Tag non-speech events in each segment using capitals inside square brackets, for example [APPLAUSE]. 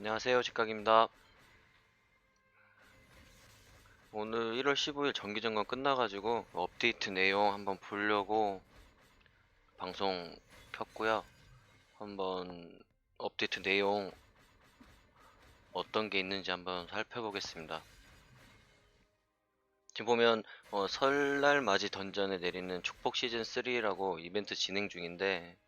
안녕하세요 직각입니다. 오늘 1월 15일 정기점검 끝나가지고 업데이트 내용 한번 보려고 방송 켰고요. 한번 업데이트 내용 어떤 게 있는지 한번 살펴보겠습니다. 지금 보면 어, 설날 맞이 던전에 내리는 축복 시즌 3라고 이벤트 진행 중인데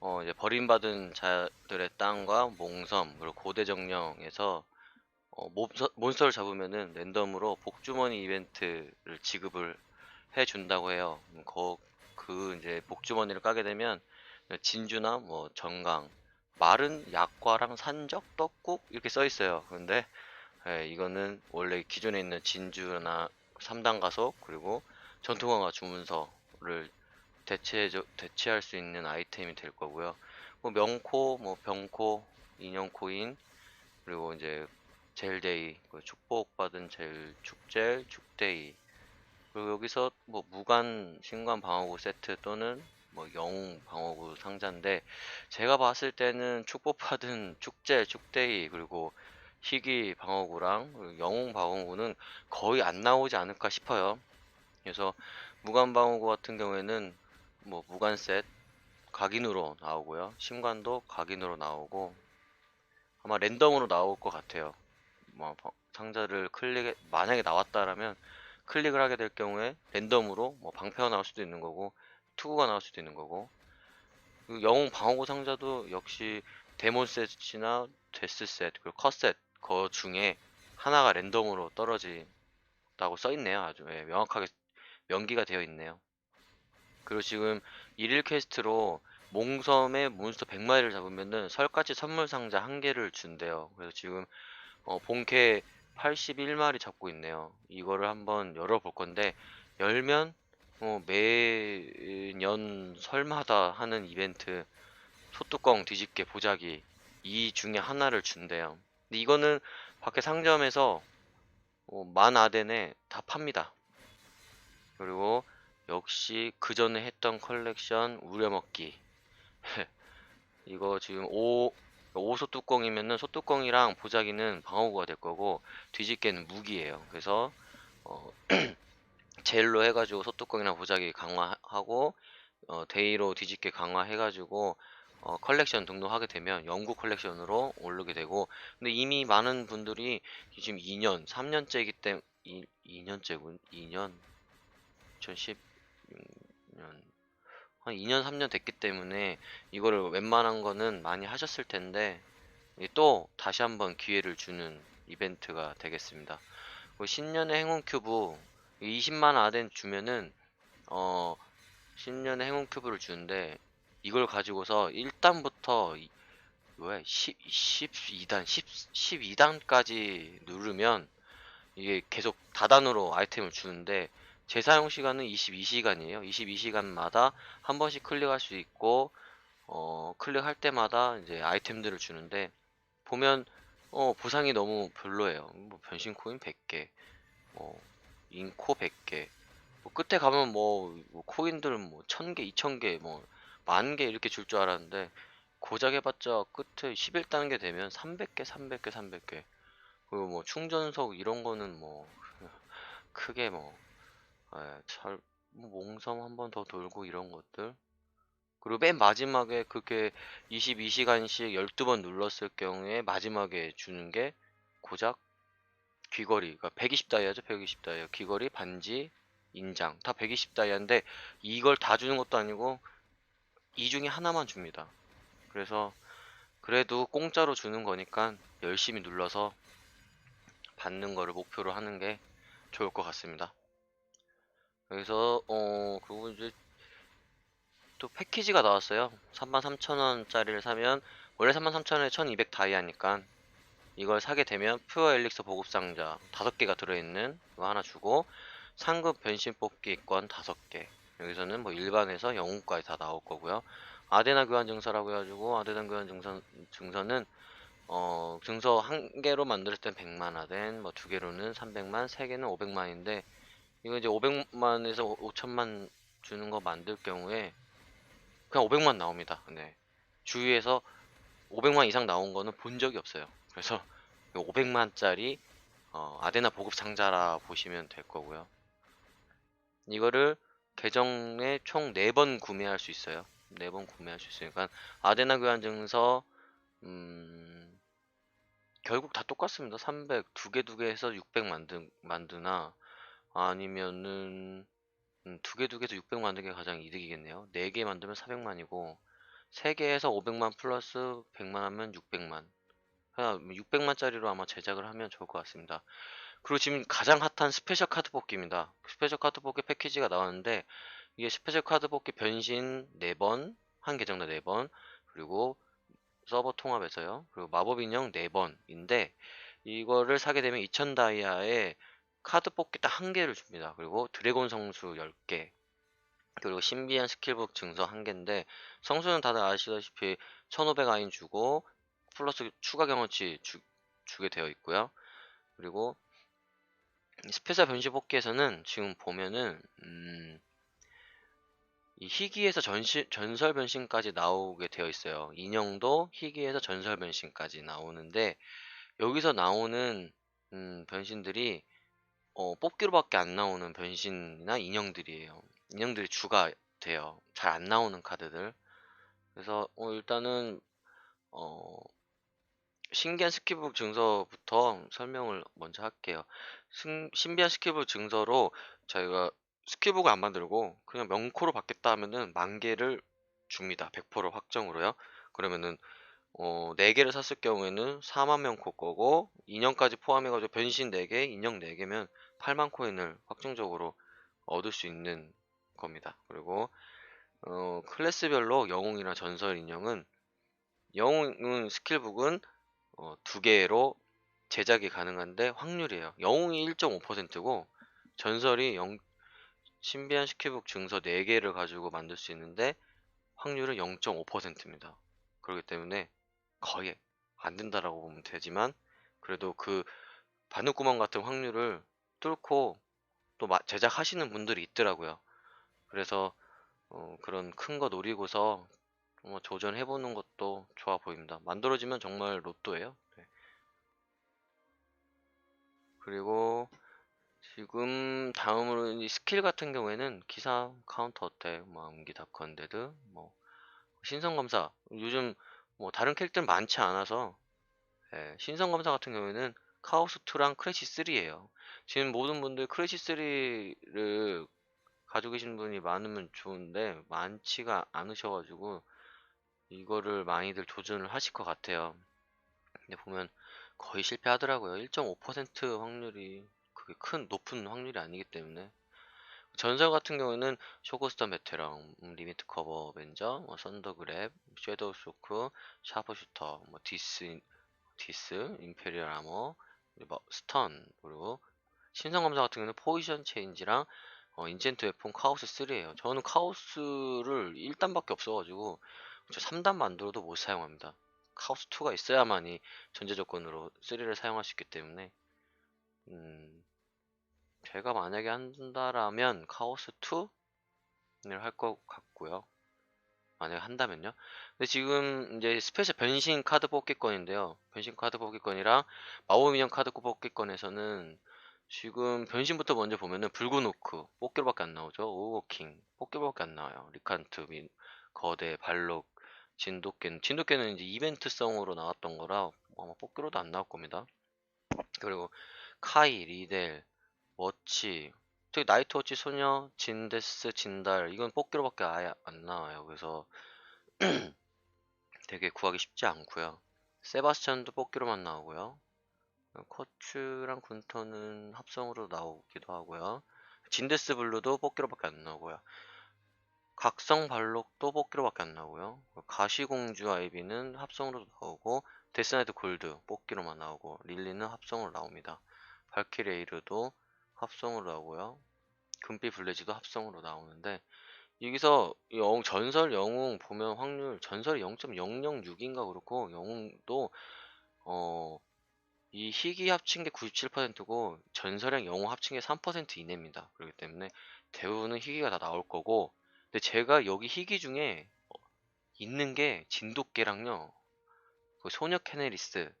어, 이제 버림받은 자들의 땅과 몽섬 그리고 고대 정령에서 어, 몬스터, 몬스터 를 잡으면은 랜덤으로 복주머니 이벤트를 지급을 해준다고 해요. 음, 거, 그 이제 복주머니를 까게 되면 진주나 뭐 정강, 마른 약과랑 산적, 떡국 이렇게 써 있어요. 근데 예, 이거는 원래 기존에 있는 진주나 3단 가속 그리고 전투강화 주문서를 대체 대체할 수 있는 아이템이 될 거고요. 뭐 명코, 뭐 병코, 인형 코인 그리고 이제 젤데이, 그 축복받은 젤 축젤 축데이 그리고 여기서 뭐 무관 신관 방어구 세트 또는 뭐 영웅 방어구 상자인데 제가 봤을 때는 축복받은 [LAUGHS] 축젤 축데이 그리고 희귀 방어구랑 영웅 방어구는 거의 안 나오지 않을까 싶어요. 그래서 무관 방어구 같은 경우에는 뭐 무관 셋 각인으로 나오고요. 신관도 각인으로 나오고 아마 랜덤으로 나올 것 같아요. 뭐 버- 상자를 클릭 만약에 나왔다라면 클릭을 하게 될 경우에 랜덤으로 뭐 방패가 나올 수도 있는 거고 투구가 나올 수도 있는 거고 그 영웅 방어구 상자도 역시 데몬 셋이나 데스 셋 그리고 컷셋거 중에 하나가 랜덤으로 떨어진다고 써 있네요. 아주 예, 명확하게 명기가 되어 있네요. 그리고 지금 일일 퀘스트로 몽섬의 몬스터 100마리를 잡으면은 설까지 선물 상자 한 개를 준대요. 그래서 지금 어, 본캐 81마리 잡고 있네요. 이거를 한번 열어볼 건데 열면 어, 매년 설마다 하는 이벤트 소뚜껑 뒤집개 보자기 이 중에 하나를 준대요. 근데 이거는 밖에 상점에서 어, 만 아덴에 다 팝니다. 그리고 역시 그 전에 했던 컬렉션 우려먹기. [LAUGHS] 이거 지금 5 5 소 뚜껑이면은 소뚜껑이랑 보자기는 방어구가 될 거고 뒤집개는 무기예요. 그래서 어, [CLEARS THROAT] 젤로 해가지고 소뚜껑이랑 보자기 강화하고 어, 데이로 뒤집개 강화해가지고 어, 컬렉션 등록하게 되면 영구 컬렉션으로 오르게 되고. 근데 이미 많은 분들이 지금 2년, 3년째이기 때문에 2년째군? 2년 2016년 한 2년 3년 됐기 때문에 이거를 웬만한 거는 많이 하셨을 텐데 또 다시 한번 기회를 주는 이벤트가 되겠습니다. 그리고 신년의 행운 큐브 20만 아덴 주면은 어 신년의 행운 큐브를 주는데 이걸 가지고서 1단부터 왜 10, 12단 10, 12단까지 누르면 이게 계속 다단으로 아이템을 주는데 재사용 시간은 22시간이에요. 22시간마다 한 번씩 클릭할 수 있고 어, 클릭할 때마다 이제 아이템들을 주는데 보면 어, 보상이 너무 별로예요. 뭐 변신 코인 100개, 뭐 인코 100개. 뭐 끝에 가면 뭐, 뭐 코인들 뭐 1000개, 2000개, 뭐 만 개 이렇게 줄 줄 알았는데 고작 해봤자 끝에 11단계 되면 300개, 300개, 300개. 그리고 뭐 충전석 이런 거는 뭐 [LAUGHS] 크게 뭐 예, 잘, 뭐 몽섬 한 번 더 돌고 이런 것들. 그리고 맨 마지막에 그렇게 22시간씩 12번 눌렀을 경우에 마지막에 주는 게 고작 귀걸이. 그러니까 120다이아죠, 120다이아. 귀걸이, 반지, 인장. 다 120다이아인데 이걸 다 주는 것도 아니고 이 중에 하나만 줍니다. 그래서 그래도 공짜로 주는 거니까 열심히 눌러서 받는 거를 목표로 하는 게 좋을 것 같습니다. 그래서 어 그리고 이제 또 패키지가 나왔어요. 33,000원짜리를 사면 원래 33,000원에 1,200 다이아니까 이걸 사게 되면 퓨어 엘릭서 보급 상자 5개가 들어있는 거 하나 주고 상급 변신 뽑기 권 5개 여기서는 뭐 일반에서 영웅까지 다 나올 거고요. 아데나 교환 증서라고 해가지고 아데나 교환 증서, 증서는 어 증서 한 개로 만들 땐 100만 아덴 뭐 두 개로는 300만 세 개는 500만인데 이거 이제 500만에서 5천만 주는 거 만들 경우에 그냥 500만 나옵니다. 네. 주위에서 500만 이상 나온 거는 본 적이 없어요. 그래서 500만짜리 어, 아데나 보급 상자라 보시면 될 거고요. 이거를 계정에 총 4번 구매할 수 있어요. 4번 구매할 수 있으니까 아데나 교환 증서 음, 결국 다 똑같습니다. 300 두 개 두 개 해서 600 만든 만드나 아니면은 음, 두개 두개 해서 600 만든 게 가장 이득이겠네요. 4개 만들면 400만이고 3개 해서 500만 플러스 100만 하면 600만. 600만짜리로 아마 제작을 하면 좋을 것 같습니다. 그리고 지금 가장 핫한 스페셜 카드 뽑기입니다. 스페셜 카드 뽑기 패키지가 나왔는데 이게 스페셜 카드 뽑기 변신 4번, 한 계정당 4번, 그리고 서버 통합에서요. 그리고 마법 인형 4번인데 이거를 사게 되면 2000 다이아에 카드 뽑기 딱 한 개를 줍니다. 그리고 드래곤 성수 10개. 그리고 신비한 스킬북 증서 한 개인데 성수는 다들 아시다시피 1500 아인 주고 플러스 추가 경험치 주, 주게 되어 있고요. 그리고 이 스페셜 변신 뽑기에서는 지금 보면은 음, 이 희귀에서 전시, 전설 변신까지 나오게 되어 있어요. 인형도 희귀에서 전설 변신까지 나오는데 여기서 나오는 음, 변신들이 어, 뽑기로밖에 안 나오는 변신이나 인형들이에요. 인형들이 주가 돼요. 잘 안 나오는 카드들. 그래서 어, 일단은 어, 신기한 스킬북 증서부터 설명을 먼저 할게요. 승- 신비한 스킬북 증서로 저희가 스킬북을 안 만들고 그냥 명코로 받겠다 하면은 만 개를 줍니다. 100% 확정으로요. 그러면은 어, 4개를 샀을 경우에는 4만 명 코 거고 인형까지 포함해가지고 변신 4개, 인형 4개면 8만 코인을 확정적으로 얻을 수 있는 겁니다. 그리고 어, 클래스별로 영웅이나 전설 인형은 영웅은 스킬북은 어, 두 개로 제작이 가능한데 확률이에요. 영웅이 1.5%고 전설이 0, 신비한 스킬북 증서 4개를 가지고 만들 수 있는데 확률은 0.5%입니다. 그렇기 때문에 거의 안 된다라고 보면 되지만 그래도 그 바늘구멍 같은 확률을 뚫고 또 마- 제작하시는 분들이 있더라고요. 그래서 어, 그런 큰 거 노리고서 한번 도전해보는 것도 좋아 보입니다. 만들어지면 정말 로또예요. 네. 그리고 지금 다음으로 이 스킬 같은 경우에는 기사 카운터 어택, 뭐 암기 다컨데드, 뭐 신성 검사 요즘 뭐 다른 캐릭터는 많지 않아서 예, 신성 검사 같은 경우에는 카오스 2랑 크래시 3예요. 지금 모든 분들 크래시 3를 가지고 계신 분이 많으면 좋은데 많지가 않으셔가지고 이거를 많이들 도전을 하실 것 같아요. 근데 보면 거의 실패하더라고요. 1.5% 확률이 그게 큰 높은 확률이 아니기 때문에 전설 같은 경우에는 쇼고스터 베테랑, 음, 리미트 커버 어벤져, 뭐 썬더그랩, 섀도우 소크, 샤프슈터, 뭐 디스, 디스, 임페리얼 아머, 뭐 스턴, 그리고 신성 검사 같은 경우는 포지션 체인지랑 어, 인젠트 웨폰 카오스 3예요. 저는 카오스를 1단밖에 없어가지고 저 3단 만들어도 못 사용합니다. 카오스 2가 있어야만이 전제 조건으로 3를 사용할 수 있기 때문에 음, 제가 만약에 한다라면 카오스 2를 할 것 같고요. 만약에 한다면요. 근데 지금 이제 스페셜 변신 카드 뽑기권인데요. 변신 카드 뽑기권이랑 마법 인형 카드 뽑기권에서는 지금 변신부터 먼저 보면은 붉은 오크 뽑기로밖에 안 나오죠. 오버킹 뽑기로밖에 안 나와요. 리칸트, 민, 거대, 발록, 진돗개는 진돗개는 이제 이벤트성으로 나왔던 거라 아마 뽑기로도 안 나올 겁니다. 그리고 카이, 리델, 워치, 저기 나이트 워치 소녀, 진데스, 진달 이건 뽑기로밖에 아예 안 나와요. 그래서 [CLEARS THROAT] 되게 구하기 쉽지 않고요. 세바스찬도 뽑기로만 나오고요. 커츠랑 군터는 합성으로 나오기도 하고요. 진데스 블루도 뽑기로밖에 안 나오고요. 각성 발록도 뽑기로밖에 안 나오고요. 가시공주 아이비는 합성으로 나오고 데스나이트 골드 뽑기로만 나오고 릴리는 합성으로 나옵니다. 발키레이르도 합성으로 나오고요. 금빛 블레지도 합성으로 나오는데 여기서 영, 전설 영웅 보면 확률 전설이 0.006인가 그렇고 영웅도 어, 이 희귀 합친 게 97%고 전설형 영웅 합친 게 3% 이내입니다. 그렇기 때문에 대부분은 희귀가 다 나올 거고 근데 제가 여기 희귀 중에 어, 있는 게 진돗개랑요 그 소녀 케네리스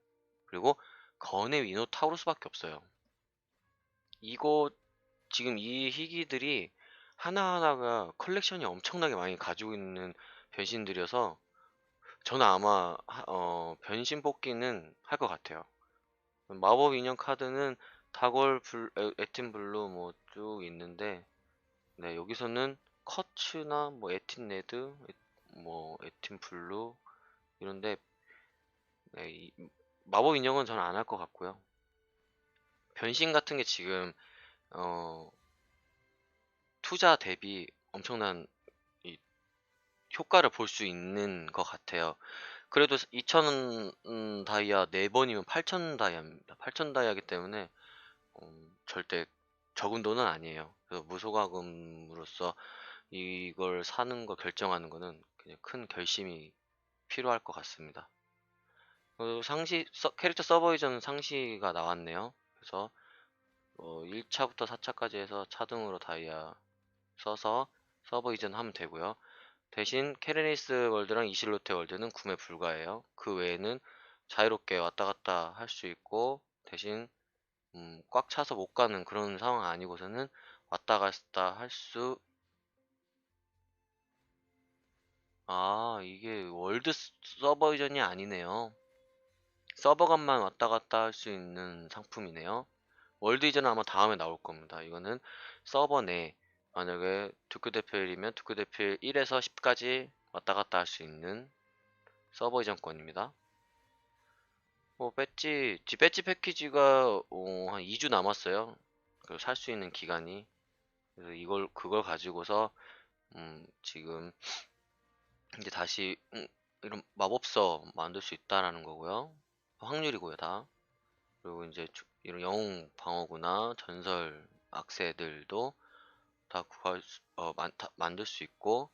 그리고 건의 위노 타우루스밖에 없어요. 이거 지금 이 희귀들이 하나하나가 컬렉션이 엄청나게 많이 가지고 있는 변신들이어서 저는 아마 하- 어, 변신 뽑기는 할 것 같아요. 마법 인형 카드는 불, 에, 에틴 블루 뭐 쭉 있는데 네 여기서는 커츠나 뭐 에틴 레드 에- 뭐 에틴 블루 이런데 네, 이- 마법 인형은 저는 안 할 것 같고요. 변신 같은 게 지금 어, 투자 대비 엄청난 이 효과를 볼 수 있는 것 같아요. 그래도 2,000 다이아 4번이면 8,000 다이아입니다. 8,000 다이아기 때문에 음, 절대 적은 돈은 아니에요. 그래서 무소가금으로서 이걸 사는 거 결정하는 거는 그냥 큰 결심이 필요할 것 같습니다. 그리고 상시 서- 캐릭터 서버 이전 상시가 나왔네요. 그래서 어, 1차부터 4차까지 해서 차등으로 다이아 써서 서버 이전하면 되고요. 대신 케르니스 월드랑 이실로테 월드는 구매 불가해요. 그 외에는 자유롭게 왔다 갔다 할 수 있고 대신 음, 꽉 차서 못 가는 그런 상황 아니고서는 왔다 갔다 할 수... 아, 이게 월드 스- 서버 이전이 아니네요. 서버 간만 왔다 갔다 할 수 있는 상품이네요. 월드 이전은 아마 다음에 나올 겁니다. 이거는 서버 내 만약에 두크 대표일이면 두크 대표일 1에서 10까지 왔다 갔다 할 수 있는 서버 이전권입니다. 뭐 배지, 지 배지 패키지가 어, 한 2주 남았어요. 살 수 있는 기간이. 그래서 이걸 그걸 가지고서 음, 지금 이제 다시 음, 이런 마법서 만들 수 있다라는 거고요. 확률이고요, 다. 그리고 이제 주- 이런 영웅 방어구나 전설 악세들도 다 구할 수, 어, 만, 다 만들 수 있고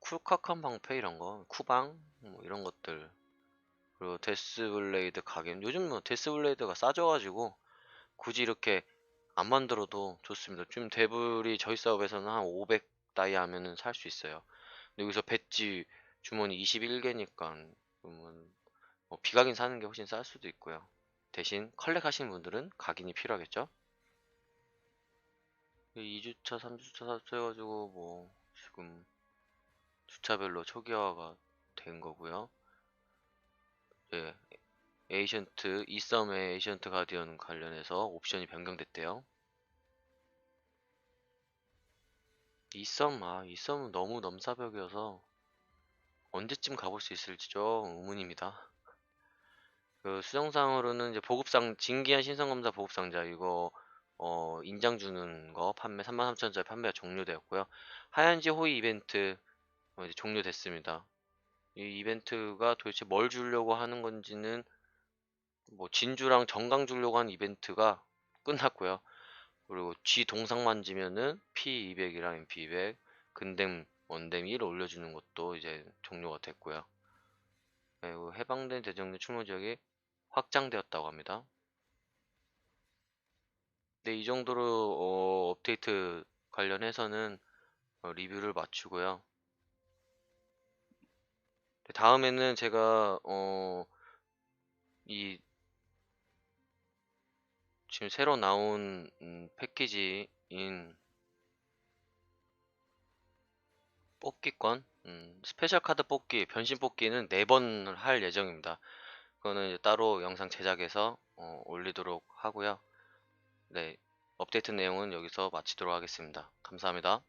쿨카칸 방패 이런 거, 쿠방 뭐 이런 것들 그리고 데스블레이드 가겜 요즘 뭐 데스블레이드가 싸져가지고 굳이 이렇게 안 만들어도 좋습니다. 지금 데블이 저희 사업에서는 한 500 다이 하면은 살 수 있어요. 근데 여기서 배지 주머니 21개니까 그러면 뭐 비각인 사는 게 훨씬 쌀 수도 있고요. 대신 컬렉 하시는 분들은 각인이 필요하겠죠? 2주차, 3주차, 4주차 해가지고 뭐 지금 주차별로 초기화가 된 거고요. 예, 에이션트, 이썸의 에이션트 가디언 관련해서 옵션이 변경됐대요. 이썸, 아, 이썸은 너무 넘사벽이어서 언제쯤 가볼 수 있을지죠? 의문입니다. 그 수정상으로는 이제 보급상, 진기한 신성검사 보급상자, 이거, 어, 인장 주는 거 판매 33,000원짜리 판매가 종료되었고요. 하얀지 호의 이벤트, 어, 이제 종료됐습니다. 이 이벤트가 도대체 뭘 주려고 하는 건지는 뭐 진주랑 정강 주려고 하는 이벤트가 끝났고요. 그리고 G 동상 만지면은 P200이랑 MP200, 근댐, 원댐 1 올려주는 것도 이제 종료가 됐고요. 해방된 대정령 출몰 지역이 확장되었다고 합니다. 네, 이 정도로 어, 업데이트 관련해서는 어, 리뷰를 마치고요. 네, 다음에는 제가 어, 이 지금 새로 나온 음, 패키지인 뽑기권 음, 스페셜 카드 뽑기 변신 뽑기는 4번을 할 예정입니다. 그거는 따로 영상 제작해서 어, 올리도록 하고요. 네 업데이트 내용은 여기서 마치도록 하겠습니다. 감사합니다